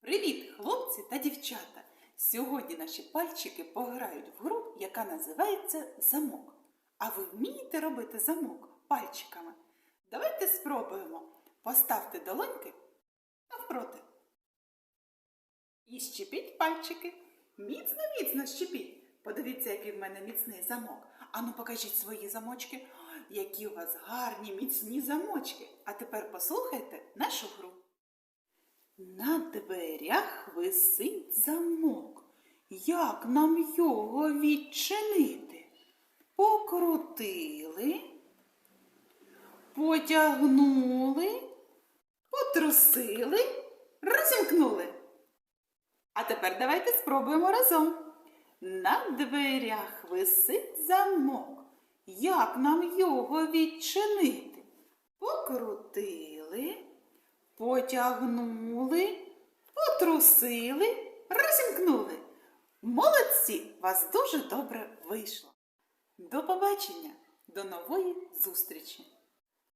Привіт, хлопці та дівчата! Сьогодні наші пальчики пограють в гру, яка називається замок. А ви вмієте робити замок пальчиками? Давайте спробуємо. Поставте долоньки навпроти. І щепіть пальчики. Міцно, міцно щепіть. Подивіться, який в мене міцний замок. Ану, покажіть свої замочки. Які у вас гарні, міцні замочки. А тепер послухайте нашу гру. Дверях висить замок. Як нам його відчинити? Покрутили, потягнули, потрусили, розімкнули. А тепер давайте спробуємо разом. На дверях висить замок. Як нам його відчинити? Покрутили, потягнули, потрусили, розімкнули. Молодці! Вас дуже добре вийшло. До побачення, до нової зустрічі!